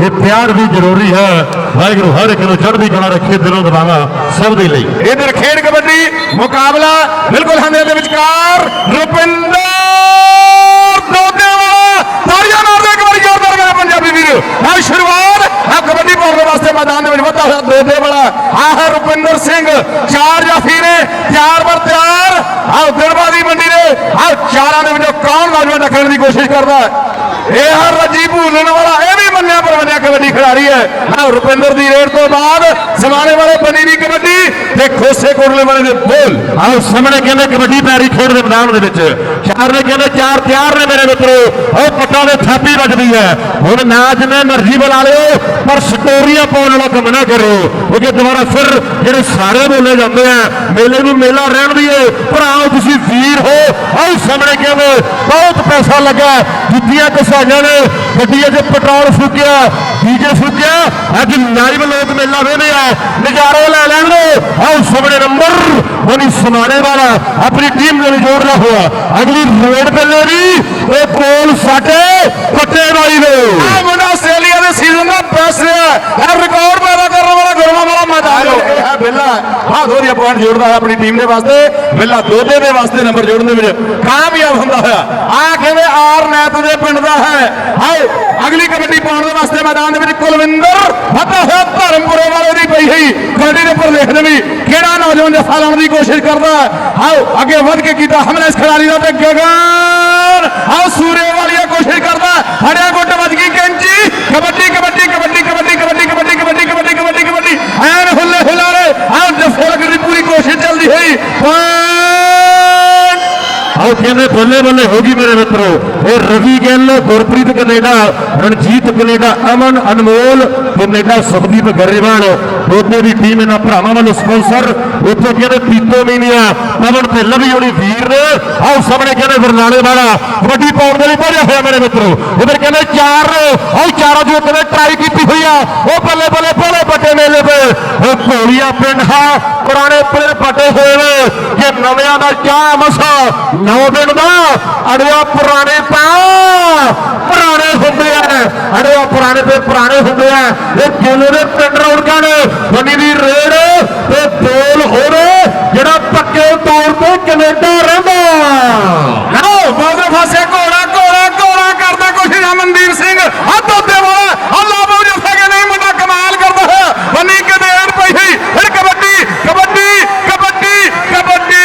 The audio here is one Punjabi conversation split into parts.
ਇਹ ਪਿਆਰ ਵੀ ਜ਼ਰੂਰੀ ਹੈ। ਵਾਹਿਗੁਰੂ ਹਰ ਇੱਕ ਨੂੰ ਚੜ੍ਹਦੀ ਕਲਾ ਰੱਖੇ, ਦਿਲੋਂ ਦਵਾਵਾ ਸਭ ਦੇ ਲਈ। ਇਧਰ ਖੇਡ ਕਬੱਡੀ ਮੁਕਾਬਲਾ ਬਿਲਕੁਲ ਹੰਦੇ ਦੇ ਵਿਚਕਾਰ, ਰੁਪਿੰਦਰ ਦੋਦੇ ਤਾੜੀਆਂ ਮਾਰਦੇ, ਇੱਕ ਵਾਰੀ ਜ਼ੋਰਦਾਰ ਮੇਰੇ ਪੰਜਾਬੀ ਵੀਰ। ਆ ਸ਼ੁਰੂਆਤ ਆ ਕਬੱਡੀ ਪਾਉਣ ਦੇ ਵਾਸਤੇ ਮੈਦਾਨ ਦੇ ਵਿੱਚ ਵੱਧਾ ਹੋਇਆ ਦੋਦੇ ਵਾਲਾ ਆਹ ਰੁਪਿੰਦਰ ਸਿੰਘ। ਚਾਰ ਜਾਫੀ ਨੇ ਤਿਆਰ ਬਰ ਤਿਆਰ। ਆ ਦਿਲਬਾਦੀ ਮੰਡੀ ਨੇ ਆ ਚਾਰਾਂ ਦੇ ਵਿੱਚੋਂ ਕੌਣ ਨੌਜਵਾਨ ਰੱਖਣ ਦੀ ਕੋਸ਼ਿਸ਼ ਕਰਦਾ? ਇਹ ਹਰ ਰੱਜੀ ਭੂਲਣ ਵਾਲਾ, ਇਹ ਕਬੱਡੀ ਖਿਡਾਰੀ ਹੈ। ਆ ਰੁਪਿੰਦਰ ਦੀ ਰੇਡ ਤੋਂ ਬਾਅਦ ਸਮਾਣੇ ਵਾਲੇ ਬੰਨੀ ਦੀ ਕਬੱਡੀ ਤੇ ਖੋਸੇ ਕੋਟਲੇ ਵਾਲੇ ਦੇ ਬੋਲ। ਆਹ ਸਾਹਮਣੇ ਕਹਿੰਦੇ ਕਬੱਡੀ ਪੈਰੀ ਖੇਡ ਦੇ ਮੈਦਾਨ ਦੇ ਵਿੱਚ। ਚਾਰ ਨੇ ਕਹਿੰਦੇ ਚਾਰ ਤਿਆਰ ਨੇ ਮੇਰੇ ਮਿੱਤਰੋ। ਉਹ ਪੱਟਾਂ ਦੇ ਥਾਪੀ ਵੱਜਦੀ ਹੈ। ਹੁਣ ਨਾਚ ਨੇ ਮਰਜ਼ੀ ਬੁਲਾ ਲਿਓ, ਪਰ ਸਟੋਰੀਆਂ ਪਾਉਣ ਵਾਲਾ ਕੰਮ ਨਾ ਕਰੋ। ਕਿਉਂਕਿ ਦੁਬਾਰਾ ਫਿਰ ਜਿਹੜੇ ਸਾਰੇ ਬੋਲੇ ਜਾਂਦੇ ਆ, ਮੇਲੇ ਨੂੰ ਮੇਲਾ ਰਹਿਣ ਦੀਏ ਭਰਾਓ, ਤੁਸੀਂ ਵੀਰ ਹੋ, ਆਓ ਸਾਹਮਣੇ ਕਿਵੇਂ ਬਹੁਤ ਪੈਸਾ ਲੱਗਾ ਜੁੱਤੀਆਂ ਕਸਾਈਆਂ ਨੇ, ਗੱਡੀਆਂ 'ਚ ਪੈਟਰੋਲ ਫੂਕਿਆ ਡੀਜੇ ਫੂਕਿਆ। ਅੱਜ ਲਾਈਵ ਲੋਕ ਮੇਲਾ ਵੇਖਦੇ ਆ। ਨਜ਼ਾਰੇ ਲੈ ਲੈਣਗੇ ਆਓ ਸਾਹਮਣੇ ਨੰਬਰ। ਬਣੀ ਸਮਾਣੇ ਵਾਲਾ ਆਪਣੀ ਟੀਮ ਦੇ ਨਾਲ ਜੋੜਨਾ ਹੋਇਆ। ਅਗਲੀ ਰੇਡ ਬੱਲੇ ਵੀ ਇਹ ਕੋਲ ਸਾਡੇ ਪੱਟੇ ਵਾਲੀ ਦੇ ਆ ਮੁੰਡਾ ਆਸਟ੍ਰੇਲੀਆ ਦੇ ਸੀਜ਼ਨ ਦਾ ਬੈਸਟ ਰਿਹਾ ਇਹ ਰਿਕਾਰਡ ਕਰਨ ਵਾਲਾ ਗੁਰਮਾ ਵਾਲਾ ਮੈਦਾਨ ਹੈ। ਬਿੱਲਾ ਹਾਂ। ਦੋਰੀਆ ਪੁਆਇੰਟ ਜੋੜਦਾ ਹੈ ਆਪਣੀ ਟੀਮ ਦੇ ਵਾਸਤੇ। ਬਿੱਲਾ ਦੋਦੇ ਦੇ ਵਾਸਤੇ ਨੰਬਰ ਜੋੜਨ ਦੇ ਵਿੱਚ ਕਾਮਯਾਬ ਹੁੰਦਾ ਹੋਇਆ। ਆ ਕਹਿੰਦੇ ਆਰ ਨੈਤ ਦੇ ਪਿੰਡ ਦਾ ਹੈ। ਹਾਏ ਅਗਲੀ ਕਬੱਡੀ ਪਾਉਣ ਦੇ ਵਾਸਤੇ ਮੈਦਾਨ ਦੇ ਵਿੱਚ ਕੁਲਵਿੰਦਰ ਵੱਧਾ ਹੋਇਆ ਧਰਮਪੁਰੇ ਵਾਲੇ ਦੀ ਪਈ ਹੋਈ। ਕਬੱਡੀ ਦੇ ਉੱਪਰ ਲਿਖਦੇ ਵੀ ਕਿਹੜਾ ਨੌਜਵਾਨ ਜੱਫਾ ਲਾਉਣ ਦੀ ਕੋਸ਼ਿਸ਼ ਕਰਦਾ ਹੈ? ਆਓ ਅੱਗੇ ਵੱਧ ਕੇ ਕੀਤਾ ਹਮਲਾ ਇਸ ਖਿਡਾਰੀ ਦਾ ਤੇ ਗਗਨ। ਆਓ ਸੂਰੇ ਵਾਲੀਆ ਕੋਸ਼ਿਸ਼ ਕਰਦਾ ਆਓ ਕਹਿੰਦੇ ਬੱਲੇ ਬੱਲੇ ਹੋ ਗਈ ਮੇਰੇ ਮਿੱਤਰੋ। ਇਹ Ravi Gill, Gurpreet Canada, Ranjit Canada, Aman Anmol Canada Sukhdeep Grewal. ਦੋਨੇ ਦੀ ਟੀਮ ਇਹਨਾਂ ਭਰਾਵਾਂ ਵੱਲੋਂ ਸਪਾਂਸਰ ਉੱਥੇ ਕਹਿੰਦੇ ਪੀਤੋ ਮੀਨੀਆ, ਪਵਨ ਤੇ ਲਵੀ ਹੋਣੀ ਵੀਰ ਨੇ। ਆਓ ਸਾਹਮਣੇ ਕਹਿੰਦੇ ਬਰਨਾਲੇ ਵਾਲਾ, ਵੱਡੀ ਪਾਉਣ ਦੇ ਲਈ ਭਰਿਆ ਹੋਇਆ ਮੇਰੇ ਮਿੱਤਰੋ। ਉਧਰ ਕਹਿੰਦੇ ਚਾਰ ਨੇ ਆਓ ਚਾਰਾਂ ਜੋ ਕਹਿੰਦੇ ਟਰਾਈ ਕੀਤੀ ਹੋਈ ਆ। ਉਹ ਬੱਲੇ ਬੱਲੇ ਉਹ ਪਿੰਡ ਹੈ, ਪੁਰਾਣੇ ਪਿੰਡ ਫਟੇ ਹੋਏ ਨੇ। ਕਿ ਨਵਿਆਂ ਦਾ ਚਾਹ ਮਸਾ ਨੌ ਦਿਨ ਦਾ ਅੜਿਆ ਪੁਰਾਣੇ ਤਾਂ ਪੁਰਾਣੇ ਹੁੰਦੇ ਆ। ਅੜਿਆ ਪੁਰਾਣੇ ਤੇ ਪੁਰਾਣੇ ਹੁੰਦੇ ਆ। ਇਹ ਕਿਲੇ ਦੇ ਪਿੰਡ ਰੌਣਕਾਂ ਨੇ ਬੰਨੀ ਦੀ ਰੇੜ ਤੇ ਬੋਲ ਹੋਰੇ, ਜਿਹੜਾ ਪੱਕੇ ਤੌਰ ਤੇ ਕੈਨੇਡਾ ਰਹਿੰਦਾ ਲਓ ਬਾਦਰ ਫਾਸੇ ਘੋੜਾ ਘੋੜਾ ਘੋੜਾ ਕਰਦਾ ਕੁਛ ਅਮਨਦੀਪ ਸਿੰਘ ਆ ਦੋਦੇ ਵਾਲਾ ਆ ਲਾਭੋ ਜੱਫਾ ਕੇ ਨਹੀਂ ਮੁੰਡਾ ਕਮਾਲ ਕਰਦਾ ਹੈ ਬੰਨੀ ਕਿਤੇ ਐਨ ਪਈ ਹੋਈ ਫਿਰ ਕਬੱਡੀ ਕਬੱਡੀ ਕਬੱਡੀ ਕਬੱਡੀ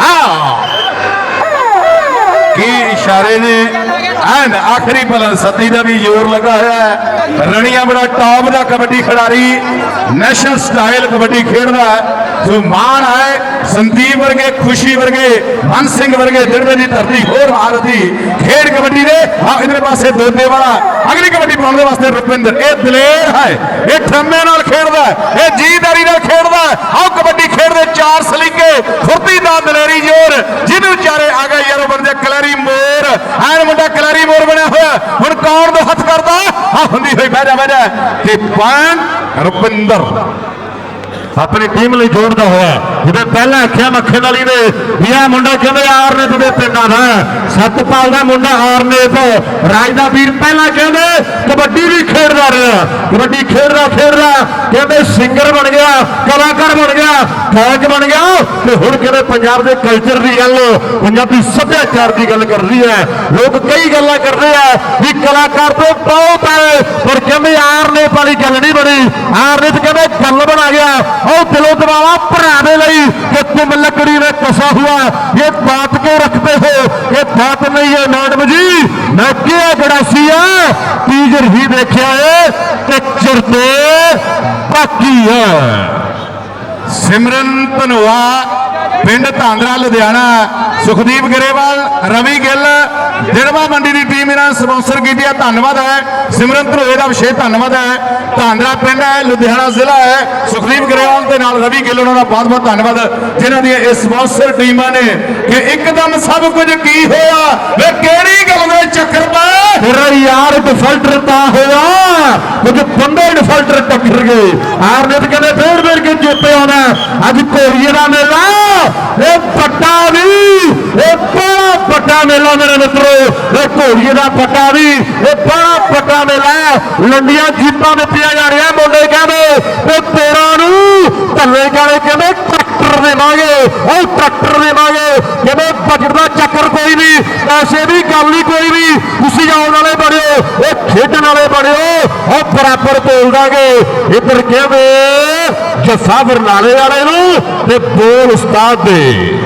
ਆ ਕੀ ਇਸ਼ਾਰੇ ਨੇ। ਐਨ ਆਖਰੀ ਪਲ ਸਤੀ ਦਾ ਵੀ ਜ਼ੋਰ ਲੱਗਾ ਹੋਇਆ ਹੈ। ਰਣੀਆ ਬੜਾ ਟੌਪ ਦਾ ਕਬੱਡੀ ਖਿਡਾਰੀ ਨੈਸ਼ਨਲ ਸਟਾਈਲ ਕਬੱਡੀ ਖੇਡਦਾ ਹੈ। ਜੋ ਮਾਣ ਹੈ, ਸੰਦੀਪ ਵਰਗੇ, ਖੁਸ਼ੀ ਵਰਗੇ, ਮਨ ਸਿੰਘ ਵਰਗੇ ਦਿਲਵੇ ਦੀ ਧਰਤੀ ਹੋਰ ਹਾਰਦੀ ਖੇਡ ਕਬੱਡੀ ਦੇ। ਆ ਇਧਰੇ ਪਾਸੇ ਦੋਦੇ ਵਾਲਾ, ਅਗਲੀ ਕਬੱਡੀ ਪਾਉਣ ਦੇ ਵਾਸਤੇ ਰੁਪਿੰਦਰ, ਇਹ ਦਲੇਰ ਹੈ, ਇਹ ਠੰਮੇ ਨਾਲ ਖੇਡਦਾ ਇਹ ਜੀਦਾਰੀ ਨਾਲ ਖੇਡਦਾ ਹੈ। ਆਓ ਕਬੱਡੀ ਖੇਡਦੇ ਚਾਰ ਸਲੀਕੇ, ਫੁਰਤੀ ਦਾ ਦਲੇਰੀ ਜੋਰ ਜਿਹਨੂੰ ਚਾਰੇ ਆ ਗਏ ਯਾਰੋ ਬੰਦੇ ਕਲੈਰੀ ਮੋਰ ਐਨ ਮੁੰਡਾ ਕਲੈਰੀ ਮੋਰ ਬਣਿਆ ਹੋਇਆ ਹੁਣ ਕੌਣ ਦੋ ਹੱਥ ਕਰਦਾ ਆ ਹੁੰਦੀ ਹੋਈ ਬਹਿ ਜਾ ਬਹਿ ਜਾ। ਤੇ ਪੁਆਇੰਟ ਰੁਪਿੰਦਰ। ਆਪਣੀ ਟੀਮ ਲਈ ਜੋੜਦਾ ਹੋਇਆ ਜਿਵੇਂ ਪਹਿਲਾਂ ਆਖਿਆ ਮੱਖੇ ਵਾਲੀ ਨੇ ਵੀ ਇਹ ਮੁੰਡਾ ਕਹਿੰਦੇ ਆਰਨੇਤ ਦੇ ਪਿੰਡਾਂ ਦਾ ਹੈ। ਸਤਪਾਲ ਦਾ ਮੁੰਡਾ ਆਰਨੇਤ ਰਾਜ ਦਾ ਵੀਰ ਪਹਿਲਾਂ ਕਹਿੰਦੇ ਕਬੱਡੀ ਵੀ ਖੇਡਦਾ ਰਿਹਾ। ਕਬੱਡੀ ਖੇਡਦਾ ਖੇਡਦਾ ਕਹਿੰਦੇ ਸਿੰਗਰ ਬਣ ਗਿਆ, ਕਲਾਕਾਰ ਬਣ ਗਿਆ, ਗਾਇਕ ਬਣ ਗਿਆ ਤੇ ਹੁਣ ਕਹਿੰਦੇ ਪੰਜਾਬ ਦੇ ਕਲਚਰ ਦੀ ਗੱਲ, ਪੰਜਾਬੀ ਸੱਭਿਆਚਾਰ ਦੀ ਗੱਲ ਕਰਦੀ ਹੈ। ਲੋਕ ਕਈ ਗੱਲਾਂ ਕਰਦੇ ਆ ਵੀ ਕਲਾਕਾਰ ਤੋਂ ਬਹੁਤ ਹੈ, ਪਰ ਕਹਿੰਦੇ ਆਰਨੇਤ ਵਾਲੀ ਗੱਲ ਨਹੀਂ ਬਣੀ। ਆਰਨੇਤ ਕਹਿੰਦੇ ਗੱਲ ਬਣਾ ਗਿਆ। और दिलो दबावा भरावे लिए ये तुम लकड़ी में कसा हुआ ये बात क्यों रखते हो ये बात नहीं है मैडम जी नौके गड़ासी है तीजर ही देखा है पिक्चर तो बाकी है सिमरन धनवा पिंड धांधरा लुधियाना सुखदीप गरेवाल रवि गिल ਜੜਵਾ ਮੰਡੀ ਦੀ ਟੀਮ ਇਹਨਾਂ ਨੇ ਕੀਤੀ ਹੈ, ਧੰਨਵਾਦ ਹੈ। ਸਿਮਰਨ ਧਰੋਏ ਦਾ ਵਿਸ਼ੇਸ਼ ਧੰਨਵਾਦ ਹੈ। ਧਾਂਦਰਾ ਪਿੰਡ ਹੈ, ਲੁਧਿਆਣਾ ਜ਼ਿਲ੍ਹਾ ਹੈ। ਸੁਖਦੀਪ ਗਰੇਵਾਲ ਤੇ ਨਾਲ ਰਵੀ ਗਿੱਲ, ਉਹਨਾਂ ਦਾ ਬਹੁਤ ਬਹੁਤ ਧੰਨਵਾਦ। ਜਿਨ੍ਹਾਂ ਦੀਆਂ ਇਸ ਸਪਾਂਸਰ ਟੀਮਾਂ ਨੇ ਕਿ ਇੱਕਦਮ ਸਭ ਕੁਝ ਕੀ ਹੋਇਆ? ਵੇ ਕਿਹੜੀ ਗੱਲ ਚੱਕਰ ਪਾ? ਮੇਰਾ ਯਾਰ ਡਿਫਾਲਟਰ ਤਾਂ ਹੋਇਆ। ਕੁਝ ਬੰਦੇ ਡਿਫਾਲਟਰ ਟੱਕਰ ਗਏ। ਆਰ ਆਰਨੇਟ ਕਹਿੰਦੇ ਫੇਰ ਫੇਰ ਕੇ ਜੁੱਤੇ ਆਉਣਾ ਅੱਜ ਕੋਰੀਏ ਦਾ ਮੇਲਾ। ਇਹ ਪੱਟਾ ਵੀ ਇਹ ਬੜਾ ਵੱਡਾ ਮੇਲਾ ਮੇਰੇ ਮਿੱਤਰੋ। ਇਹ ਘੋੜੀਏ ਦਾ ਪੱਟਾ ਵੀ, ਇਹ ਬੜਾ ਵੱਡਾ ਮੇਲਾ ਲੰਡੀਆਂ ਜੀਪਾਂ ਦਿੱਤੀਆਂ ਜਾ ਰਹੀਆਂ ਮੁੰਡੇ ਕਹਿੰਦੇ, ਤੇ 13 ਨੂੰ ਧੱਲੇ ਗਾਲੇ ਕਹਿੰਦੇ ਟਰੈਕਟਰ ਦੇਵਾਂਗੇ। ਉਹ ਟਰੈਕਟਰ ਦੇਵਾਂਗੇ। ਕਹਿੰਦੇ, ਬਜਟ ਦਾ ਚੱਕਰ ਕੋਈ ਵੀ ਪੈਸੇ ਵੀ ਗੱਲ ਨਹੀਂ ਕੋਈ ਵੀ। ਤੁਸੀਂ ਆਉਣ ਵਾਲੇ ਬਣਿਓ ਉਹ ਖੇਡਣ ਵਾਲੇ ਬਣਿਓ, ਉਹ ਬਰਾਬਰ ਬੋਲ ਦਾਂਗੇ। ਇੱਧਰ ਕਹਿੰਦੇ, ਜੱਸਾ ਬਰਨਾਲੇ ਵਾਲੇ ਨੂੰ ਤੇ ਬੋਲ ਉਸਤਾਦ ਦੇ।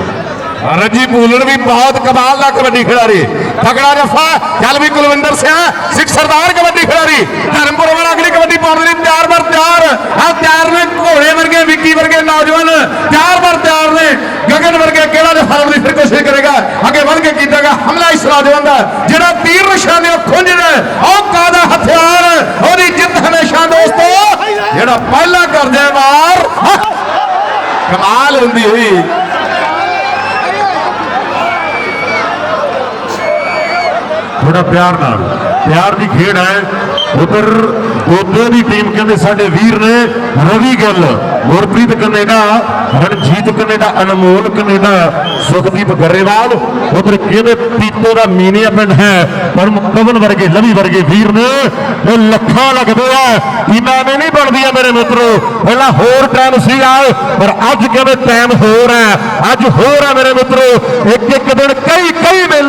ਰੱਜੀ ਭੂਲਣ ਵੀ ਬਹੁਤ ਕਮਾਲ ਦਾ ਕਬੱਡੀ ਖਿਡਾਰੀ। ਤਕੜਾ ਜਫਾ ਚੱਲ ਵੀ ਕੁਲਵਿੰਦਰ ਸਿੰਘ, ਸਿੱਖ ਸਰਦਾਰ ਕਬੱਡੀ ਖਿਡਾਰੀ। ਧਰਮਪੁਰ ਵਾਲਾ ਅਗਲੀ ਕਬੱਡੀ ਪਾਉਣ ਲਈ ਤਿਆਰ ਬਰ ਤਿਆਰ। ਆ ਤਿਆਰ ਨੇ ਘੋੜੇ ਵਰਗੇ, ਵਿੱਕੀ ਵਰਗੇ ਨੌਜਵਾਨ। ਤਿਆਰ ਬਰ ਤਿਆਰ ਨੇ। ਗਗਨ ਵਰਗੇ ਕਿਹੜਾ ਦੇ ਫਾਰਮ ਦੀ ਫਿਰ ਕੋਸ਼ਿਸ਼ ਕਰੇਗਾ? ਅੱਗੇ ਵੱਧ ਕੇ ਕੀਤਾਗਾ ਹਮਲਾ ਇਸ ਨੌਜਵਾਨ ਦਾ। ਜਿਹੜਾ ਤੀਰ ਨਿਸ਼ਾਨੇ ਉਹ ਖੁੰਝਦਾ ਉਹ ਕਾਦਾ ਹਥਿਆਰ? ਉਹਦੀ ਜਿੱਤ ਹਮੇਸ਼ਾ ਦੋਸਤੋ, ਜਿਹੜਾ ਪਹਿਲਾਂ ਕਰਦੇ ਵਾਰ, ਕਮਾਲ ਹੁੰਦੀ ਹੋਈ। ਥੋੜਾ ਪਿਆਰ ਨਾਲ, ਪਿਆਰ ਦੀ ਖੇਡ ਹੈ। ਉਧਰ ਦੋਦੇ ਦੀ ਟੀਮ ਕਹਿੰਦੇ ਸਾਡੇ ਵੀਰ ਨੇ, Ravi Gill, Gurpreet Canada, Ranjit Canada, Anmol Canada, Sukhdeep Grewal. ਉਧਰ ਕਹਿੰਦੇ ਪੀਤੋ ਦਾ ਮੀਨੀਆ ਪਿੰਡ ਹੈ ਪਰ ਪਵਨ ਵਰਗੇ, ਲਵੀ ਵਰਗੇ ਵੀਰ ਨੇ। ਉਹ ਲੱਖਾਂ ਲੱਗਦੇ ਆ। ਟੀਮਾਂ ਨੇ ਨਹੀਂ ਬਣਦੀਆਂ ਮੇਰੇ ਮਿੱਤਰੋ। ਪਹਿਲਾਂ ਹੋਰ ਟਾਈਮ ਸੀਗਾ, ਪਰ ਅੱਜ ਕਿਵੇਂ ਟਾਈਮ ਹੋਰ ਹੈ। ਅੱਜ ਹੋਰ ਹੈ ਮੇਰੇ ਮਿੱਤਰੋ। ਇੱਕ ਇੱਕ ਦਿਨ ਕਈ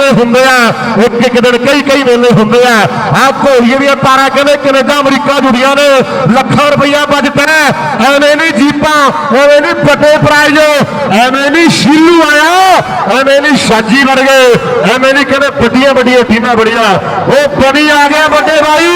ਕਈ ਹੁੰਦੇ ਆ, ਇੱਕ ਇੱਕ ਦਿਨ ਕਈ ਕਈ ਮੇਲੇ ਹੁੰਦੇ ਆ। ਆ ਘੋੜੀਆਂ ਦੀਆਂ ਤਾਰਾਂ ਕਹਿੰਦੇ ਕੈਨੇਡਾ, ਅਮਰੀਕਾ ਜੁੜੀਆਂ ਨੇ, ਲੱਖਾਂ ਰੁਪਈਆ ਬਜਟ ਐਵੇਂ ਨਹੀਂ ਜੀਪਾਂ, ਐਵੇਂ ਨਹੀਂ ਵੱਡੇ ਪ੍ਰਾਈਜ਼, ਐਵੇਂ ਨਹੀਂ ਸ਼ੀਲੂ ਆਇਆ, ਐਵੇਂ ਨਹੀਂ ਸ਼ਾਜੀ ਵੜ ਗਏ, ਐਵੇਂ ਨਹੀਂ ਕਹਿੰਦੇ ਵੱਡੀਆਂ ਵੱਡੀਆਂ ਟੀਮਾਂ ਬੜੀਆਂ। ਉਹ ਬਣੀ ਆ ਗਿਆ ਵੱਡੇ ਭਾਈ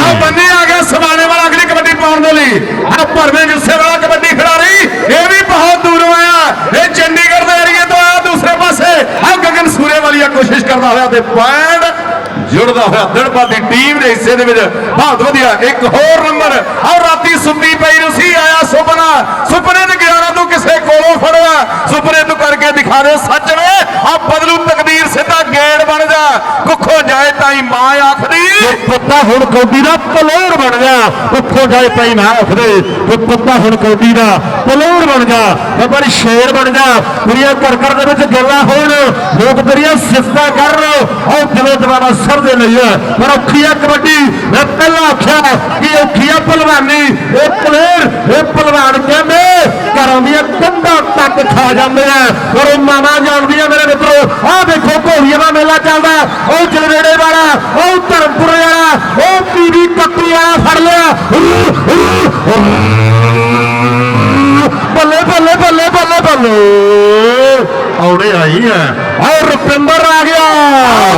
ਆ ਬੰਦੇ ਆ ਗਿਆ ਸਮਾਣੇ ਵਾਲਾ ਅਗਲੀ ਕਬੱਡੀ ਪਾਉਣ ਦੇ ਲਈ। ਆ ਭਰਵੇਂ ਜੁੱਸੇ ਵਾਲਾ ਕਬੱਡੀ ਖਿਡਾਰੀ ਇਹ ਵੀ ਬਹੁਤ ਦੂਰੋਂ ਆਇਆ ਇਹ ਚੰਡੀਗੜ੍ਹ ਦੇ ਏਰੀਏ ਤੋਂ ਆਇਆ ਦੂਸਰੇ ਪਾਸੇ ਆ ਗਗਨ ਸੂਰੇ ਵਾਲੀਆ ਕੋਸ਼ਿਸ਼ ਕਰਦਾ ਹੋਇਆ ਤੇ ਪੁਆਇੰਟ ਜੁੜਦਾ ਹੋਇਆ ਦੜਪਾ ਦੀ ਟੀਮ ਦੇ ਹਿੱਸੇ ਦੇ ਵਿੱਚ ਬਹੁਤ ਵਧੀਆ ਇੱਕ ਹੋਰ ਨੰਬਰ। ਆ ਰਾਤੀ ਸੁੱਤੀ ਪਈ ਨੂੰ ਆਇਆ ਸੁਪਨਾ। ਸੁਪਨੇ ਤੇ 11 ਤੋਂ ਕਿਸੇ ਕੋਲੋਂ ਫੜਿਆ। ਸੁਪਨੇ ਨੂੰ ਕਰਕੇ ਦਿਖਾ ਦੇ ਸੱਚ ਨੇ ਆ ਬਦਲੂ ਤਕਦੀਰ ਸਿੱਧਾ ਗੇੜ ਬਣ ਜਾ। ਕੁੱਖੋਂ ਜਾਏ ਤਾਈ ਮਾਂ ਆਖਦੇ ਪੁੱਤਾ ਹੁਣ ਕੌਡੀ ਦਾ ਪਲੋੜ ਬਣ ਗਿਆ। ਉੱਥੋਂ ਜਾਏ ਪਈ ਨਾ ਆਖਦੇ ਤੇ ਹੁਣ ਕੌਡੀ ਦਾ ਪਲੋੜ ਬਣ ਗਿਆ। ਬਾਬਾ ਸ਼ੇਰ ਬਣ ਜਾ ਕੁੜੀਆਂ ਘਰ ਘਰ ਦੇ ਵਿੱਚ ਗੱਲਾਂ ਹੋਣ। ਲੋਕ ਤੇਰੀਆਂ ਸਿਫਤਾਂ ਕਰਨ। ਉਹ ਦਿਲੋਂ ਦਵਾਨਾ ਸਰ ਦੇ ਲਈ ਪਰ ਔਖੀ ਆ ਕਬੱਡੀ। ਮੈਂ ਪਹਿਲਾਂ ਆਖਿਆ ਕਿ ਔਖੀ ਆ ਭਲਵਾਨੀ ਇਹ ਪਲੇਅਰ, ਇਹ ਭਲਵਾਨ ਕਹਿੰਦੇ ਘਰਾਂ ਦੀਆਂ ਕੰਧਾਂ ਤੱਕ ਖਾ ਜਾਂਦੇ ਆ। ਪਰ ਉਹ ਮਾਵਾ ਜਾਣਦੀਆਂ ਮੇਰੇ ਮਿੱਤਰੋ, ਆਹ ਦੇਖੋ ਘੋੜੀਆਂ ਦਾ ਮੇਲਾ ਚੱਲਦਾ। ਉਹ ਜਲਵੇੜੇ ਵਾਲਾ, ਉਹ ਧਰਮਪੁਰ ਵਾਲਾ ਉਹ ਪੀਵੀ ਕੱਪੀ ਵਾਲਾ ਫੜ ਲਿਆ। ਬੱਲੇ ਬੱਲੇ ਬੱਲੇ ਬੱਲੇ ਬੱਲੇ। ਆਉਣੇ ਆਈ ਹੈ ਔਰ ਰੁਪਿੰਦਰ ਆ ਗਿਆ।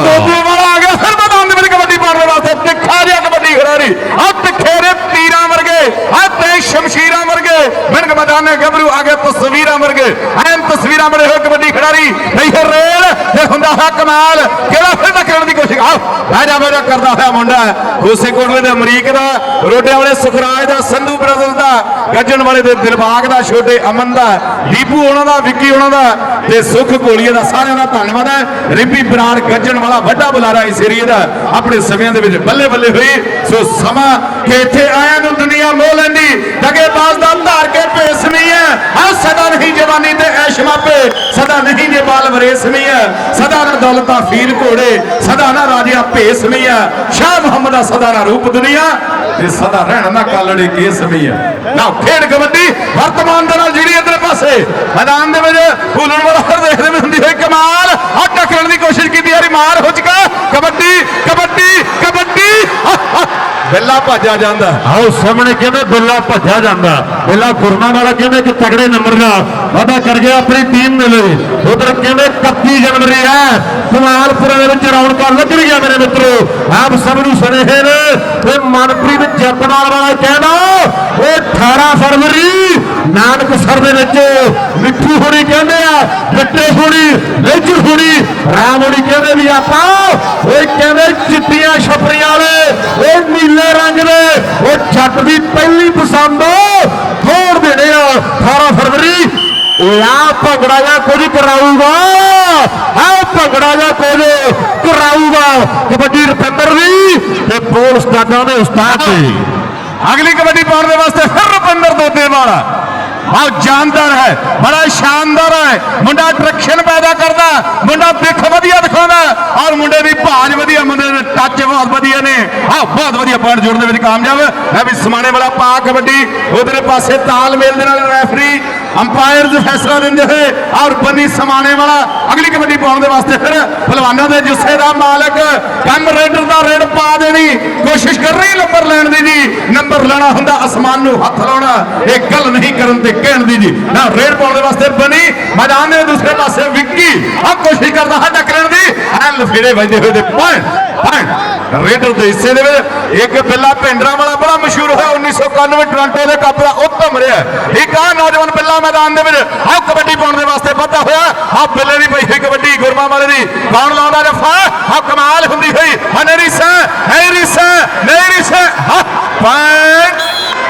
ਦੋਬੀ ਵਾਲਾ ਆ ਗਿਆ। ਫਿਰ ਮੈਦਾਨ ਦੇ ਵਿੱਚ ਕਬੱਡੀ ਪਾਉਣ ਵਾਸਤੇ ਤਿੱਖਾ ਜਿਹਾ ਕਬੱਡੀ ਖਿਡਾਰੀ। ਆ ਤਿੱਖੇ ਦੇ ਤੀਰਾਂ ਵਰਗੇ ਆ ਤੇ ਸ਼ਮਸ਼ੀਰਾਂ ਵਰਗੇ ਮਿੰਗ ਮੈਦਾਨ ਦੇ ਗੱਭਰੂ ਆ ਤਸਵੀਰਾਂ ਵਰਗੇ ਐਨ ਤਸਵੀਰਾਂ ਬੜੇ ਹੋਏ ਕਬੱਡੀ ਖਿਡਾਰੀ ਨਹੀਂ ਹੈ ਰੇਲ ਤੇ ਹੁੰਦਾ ਹੈ ਕਮਾਲ ਕਿਹੜਾ ਫਿਰ ਟੱਕਰਨ ਦੀ ਕੋਸ਼ਿਸ਼ ਆ ਰਾਜਾ ਮੇਰਾ ਕਰਦਾ ਹੋਇਆ ਮੁੰਡਾ ਖੋਸੇ ਕੋਟਲੇ ਦੇ ਅਮਰੀਕ ਦਾ ਰੋਡਿਆਂ ਵਾਲੇ ਸੁਖਰਾਜ ਦਾ ਸੰਧੂ ਬ੍ਰਦਰਸ ਦਾ ਗੱਜਣ ਵਾਲੇ ਦੇ ਦਿਲਬਾਗ ਦਾ ਛੋਟੇ ਅਮਨ ਦਾ ਦੀਪੂ ਉਹਨਾਂ ਦਾ ਵਿੱਕੀ ਉਹਨਾਂ ਦਾ ਤੇ ਸੁਖ ਕੋਲੀਏ ਦਾ ਸਾਰਿਆਂ ਦਾ ਧੰਨਵਾਦ ਹੈ ਰਿੰਪੀ ਬਰਾੜ ਗੱਜਣ ਵਾਲਾ ਵੱਡਾ ਬੁਲਾਰਾ ਇਸ ਏਰੀਏ ਦਾ ਆਪਣੇ ਸਮਿਆਂ ਦੇ ਵਿੱਚ ਬੱਲੇ ਬੱਲੇ ਹੋਈ ਸੋ ਸਮਾਂ ਕਿ ਇੱਥੇ ਆਇਆ ਨੂੰ ਦੁਨੀਆ ਮੋਹ ਲੈਂਦੀ ਦਗੇਬਾਜ਼ ਦਾ ਧਾਰ ਕੇ ਭੇਸਮੀ ਹੈ। ਆ ਸਦਾ ਨਹੀਂ ਜਵਾਨੀ ਤੇ ਐਸ਼ ਮਾਪੇ, ਸਦਾ ਨਹੀਂ ਜੇ ਬਾਲ ਵਰੇਸਮੀ ਹੈ। ਸਦਾ ਨਾ ਦੌਲਤਾਂ ਫੀਰ ਘੋੜੇ, ਸਦਾ ਨਾ ਰਾਜਿਆ ਭੇਸਮੀ ਹੈ। ਸ਼ਾਹ ਮੁਹੰਮਦ ਦਾ ਸਦਾ ਨਾ ਰੂਪ ਦੁਨੀਆ ਤੇ ਸਦਾ ਰਹਿਣ ਨਾ ਕਾਲੜੀ ਕੇਸਮੀ ਹੈ। ਨਾ ਖੇਡ ਕਬੱਡੀ, ਵਰਤਮਾਨ ਦੇ ਨਾਲ ਜਿਹੜੀ ਇਧਰ ਪਾਸੇ। ਮੈਦਾਨ ਦੇ ਵਿੱਚ ਭੁੱਲਣ ਵਾਲਾ ਹਰ ਦੇਖਦੇ ਵੀ ਹੁੰਦੀ ਹੈ ਕਮਾਲ। ਆ ਟੱਕਰਨ ਦੀ ਕੋਸ਼ਿਸ਼ ਕੀਤੀ, ਯਾਰੀ ਮਾਰ ਹੋ ਚੁੱਕਾ। ਕਬੱਡੀ ਕਬੱਡੀ ਕਬੱਡੀ। ਬਿੱਲਾ ਭੱਜਾ ਜਾਂਦਾ। ਆਓ ਸਾਹਮਣੇ ਕਹਿੰਦੇ ਬਿੱਲਾ ਭੱਜਿਆ ਜਾਂਦਾ? ਬਿੱਲਾ ਗੁਰਨਾ ਵਾਲਾ ਕਹਿੰਦੇ ਕਿ ਤਗੜੇ ਨੰਬਰ ਦਾ ਵਾਦਾ ਕਰ ਗਿਆ ਆਪਣੀ ਟੀਮ ਦੇ ਲਈ। ਉਧਰ ਕਹਿੰਦੇ 31 ਜਨਵਰੀ ਹੈ? ਕਮਾਲਪੁਰ ਦੇ ਵਿੱਚ ਰੌਣਕਾਂ ਲੱਗ ਰਹੀਆਂ ਮੇਰੇ ਮਿੱਤਰੋ। ਆਪ ਸਭ ਨੂੰ ਸੁਨੇਹੇ ਨੇ ਤੇ ਮਨਪ੍ਰੀਤ ਜੱਤਨਾਲ ਵਾਲਾ ਕਹਿੰਦਾ ਉਹ 18 ਫਰਵਰੀ ਨਾਨਕਸਰ ਦੇ ਵਿੱਚ ਮਿੱਠੂ ਹੋਣੀ ਕਹਿੰਦੇ ਆ, ਜੱਟੇ ਹੋਣੀ ਲੇਜਰ ਹੋਣੀ, ਰਾਮ ਹੋਣੀ ਕਹਿੰਦੇ ਵੀ ਆਪਾਂ ਉਹ ਕਹਿੰਦੇ ਚਿੱਟੀਆਂ ਛਪਰੀਆਂ ਵਾਲੇ ਉਹ ਨੀਲੇ ਰੰਗ ਦੇ ਉਹ ਜੱਟ ਦੀ ਪਹਿਲੀ ਪਸੰਦ ਥੋੜ ਦੇਣੇ ਆ 18 ਫਰਵਰੀ। ਉਹ ਆ ਭੰਗੜਾ ਜਾਂ ਕੁਝ ਕਰਾਊਗਾ, ਆ ਭੰਗੜਾ ਜਾਂ ਕੁਝ ਕਰਾਊਗਾ, ਕਬੱਡੀ ਰੁਪਿੰਦਰ ਦੀ ਤੇ ਬੋਲ ਉਸਤਾਦਾਂ ਦੇ ਉਸਤਾਦ ਦੇ ਅਗਲੀ ਕਬੱਡੀ ਪਾਉਣ ਦੇ ਹੈ। ਬੜਾ ਸ਼ਾਨਦਾਰ ਹੈ। ਮੁੰਡਾ ਅਟਰੈਕਸ਼ਨ ਪੈਦਾ ਕਰਦਾ। ਮੁੰਡਾ ਦਿੱਖ ਵਧੀਆ ਦਿਖਾਉਂਦਾ। ਔਰ ਮੁੰਡੇ ਦੀ ਭਾਜ ਵਧੀਆ, ਮੁੰਡੇ ਦੇ ਟੱਚ ਬਹੁਤ ਵਧੀਆ ਨੇ। ਆ ਬਹੁਤ ਵਧੀਆ ਪੁਆਇੰਟ ਜੋੜਨ ਦੇ ਵਿੱਚ ਕਾਮਯਾਬ। ਮੈਂ ਵੀ ਸਮਾਣੇ ਵਾਲਾ ਪਾ ਕਬੱਡੀ ਉਧਰੇ ਪਾਸੇ ਤਾਲਮੇਲ ਦੇ ਨਾਲ ਰੈਫਰੀ ਅੰਪਾਇਰਸ ਫੈਸਲਾ ਦਿੰਦੇ ਹੋਏ ਔਰ ਬੰਨੀ ਸਮਾਣੇ ਵਾਲਾ ਅਗਲੀ ਕਬੱਡੀ ਪਾਉਣ ਦੇ ਵਾਸਤੇ ਫਿਰ ਪਹਿਲਵਾਨਾਂ ਦੇ ਜੁੱਸੇ ਦਾ ਮਾਲਕ ਕਮਰੇਡ ਦਾ ਰੇਡ ਪਾ ਦੇਣੀ ਕੋਸ਼ਿਸ਼ ਕਰ ਰਹੀ ਨੰਬਰ ਲੈਣ ਦੀ ਜੀ ਨੰਬਰ ਲੈਣਾ ਹੁੰਦਾ ਅਸਮਾਨ ਨੂੰ ਹੱਥ ਲਾਉਣਾ ਇਹ ਗੱਲ ਨਹੀਂ ਕਰਨ ਤੇ ਕਹਿਣ ਦੀ ਜੀ ਨਾ ਰੇਡ ਪਾਉਣ ਦੇ ਵਾਸਤੇ ਬਣੀ ਮੈਦਾਨ ਦੇ ਦੂਸਰੇ ਪਾਸੇ ਵਿੱਕੀ ਆ ਕੋਸ਼ਿਸ਼ ਕਰਦਾ ਹੈ ਟੱਕਰਨ ਦੀ ਐ ਲਫੇੜੇ ਵੱਜਦੇ ਹੋਏ ਦੇ ਪੁਆਇੰਟ ਪੁਆਇੰਟ ਰੇਡਰ ਦੇ ਹਿੱਸੇ ਦੇ ਵਿੱਚ ਇੱਕ ਪਹਿਲਾ ਭਿੰਡਰਾ ਵਾਲਾ ਬੜਾ ਮਸ਼ਹੂਰ ਹੋਇਆ 1991 ਟੋਰਾਂਟੋ ਦੇ ਕੱਪ ਦਾ ਉੱਤਮ ਰਿਹਾ ਇੱਕ ਆ ਨੌਜਵਾਨ ਬਿੱਲਾ ਮੈਦਾਨ ਦੇ ਵਿੱਚ ਆਹ ਕਬੱਡੀ ਪਾਉਣ ਦੇ ਵਾਸਤੇ ਵਾਧਾ ਹੋਇਆ ਆਹ ਬਿੱਲੇ ਦੀ ਪਈ ਹੋਈ ਕਬੱਡੀ, ਗੁਰਮਾ ਵਾਲੇ ਦੀ। ਕੌਣ ਲਾਉਂਦਾ ਜਫਾ? ਆ ਕਮਾਲ ਹੁੰਦੀ ਹੋਈ। ਹਨੇਰੀ ਸਾ ਹੈਰੀ ਸਾ ਨੇਰੀ ਸਾ ਹਾ ਪੁਆਇੰਟ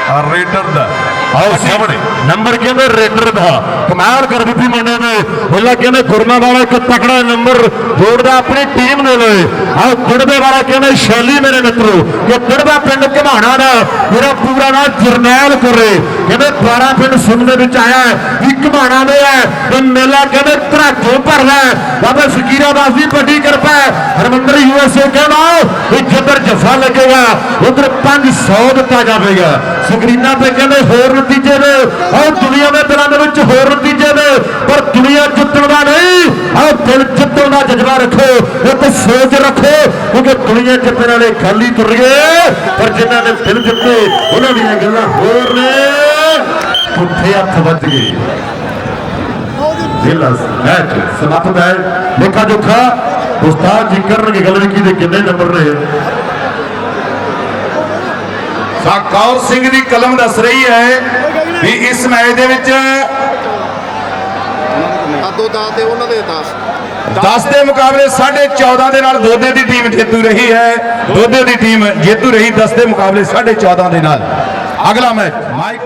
ਰੇਡਰ ਦਾ। ਆਓ ਸਾਹਮਣੇ। ਨੰਬਰ ਕਹਿੰਦੇ ਰੇਡਰ ਦਾ। ਕਮਾਲ ਕਰ ਦਿੱਤੀ ਮੁੰਡੇ ਨੇ। ਪਹਿਲਾਂ ਕਹਿੰਦੇ ਗੁਰਮਾ ਵਾਲਾ ਇੱਕ ਤਕੜਾ ਨੰਬਰ ਜੋੜਦਾ ਆਪਣੀ ਟੀਮ ਦੇ ਲਈ। ਆਓ ਕੁੜਬੇ ਵਾਲਾ ਕਹਿੰਦੇ ਸ਼ੈਲੀ ਮੇਰੇ ਮਿੱਤਰੋ ਕਿ ਕੁੜਬਾ ਪਿੰਡ ਘਮਾਣਾ ਦਾ ਮੇਰਾ ਪੂਰਾ ਨਾਮ ਜਰਨੈਲ ਕੁਰੇ। ਕਹਿੰਦੇ 12 ਪਿੰਡ ਸੁਣ ਦੇ ਵਿੱਚ ਆਇਆ ਹੈ ਵੀ ਘਮਾਣਾ ਦੇ ਹੈ। ਤੇ ਮੇਲਾ ਕਹਿੰਦੇ ਧਰਾਜੋਂ ਭਰਦਾ ਬਾਬਾ ਫਕੀਰਾਬਾਦ ਦੀ ਵੱਡੀ ਕਿਰਪਾ ਹਰਮੰਦਰ ਯੂਐਸਏ ਕਹਿੰਦਾ ਵੀ ਜਿੱਧਰ ਜਫਾ ਲੱਗੇਗਾ ਉਧਰ 500 ਦਿੱਤਾ ਜਾਵੇਗਾ। ਸਕਰੀਨਾਂ ਤੇ ਕਹਿੰਦੇ ਹੋਰ ਨਤੀਜੇ ਨੇ। ਔਰ ਦੁਨੀਆ ਦੇ ਦਿਲਾਂ ਦੇ ਵਿੱਚ ਹੋਰ ਨਤੀਜੇ ਨੇ। ਪਰ ਦੁਨੀਆ ਜਿੱਤਣ ਦਾ ਨਹੀਂ, ਆਹ ਦਿਲ ਜਿੱਤਣ ਦਾ ਜਜ਼ਬਾ ਰੱਖੋ, ਇੱਕ ਸੋਚ ਰੱਖੋ ਕਿਉਂਕਿ ਦੁਨੀਆ ਜਿੱਤਣ ਵਾਲੇ ਖਾਲੀ ਤੁਰ ਗਏ ਪਰ ਜਿਨ੍ਹਾਂ ਨੇ ਦਿਲ ਜਿੱਤੇ, ਉਹਨਾਂ ਦੀਆਂ ਗੱਲਾਂ ਹੋਰ ਨੇ। ਪੁੱਠੇ ਹੱਥ ਵੱਜ ਗਏ। ਦਿਲ ਮੈਚ ਸਮਾਪਤ ਹੈ। ਦੇਖਾ ਜੋਖਾ ਉਸਤਾਦ ਜੀ ਕਰਨਗੇ ਗੱਲ ਵੀ ਕਿਹਦੇ ਕਿੰਨੇ ਨੰਬਰ ਨੇ। ਸਾ ਕੌਰ ਸਿੰਘ ਦੀ ਕਲਮ ਦੱਸ ਰਹੀ ਹੈ ਵੀ ਇਸ ਮੈਚ ਦੇ ਵਿੱਚ ਦਾ ਤੇ ਉਹਨਾਂ ਦੇ 10 10 ਦੇ ਮੁਕਾਬਲੇ 14.5 ਦੇ ਨਾਲ ਦੋਦੇ ਦੀ ਟੀਮ ਜੇਤੂ ਰਹੀ ਹੈ। ਦੋਦੇ ਦੀ ਟੀਮ ਜੇਤੂ ਰਹੀ 10 ਦੇ ਮੁਕਾਬਲੇ 14.5 ਦੇ ਨਾਲ। ਅਗਲਾ ਮੈਚ ਮਾਈਕ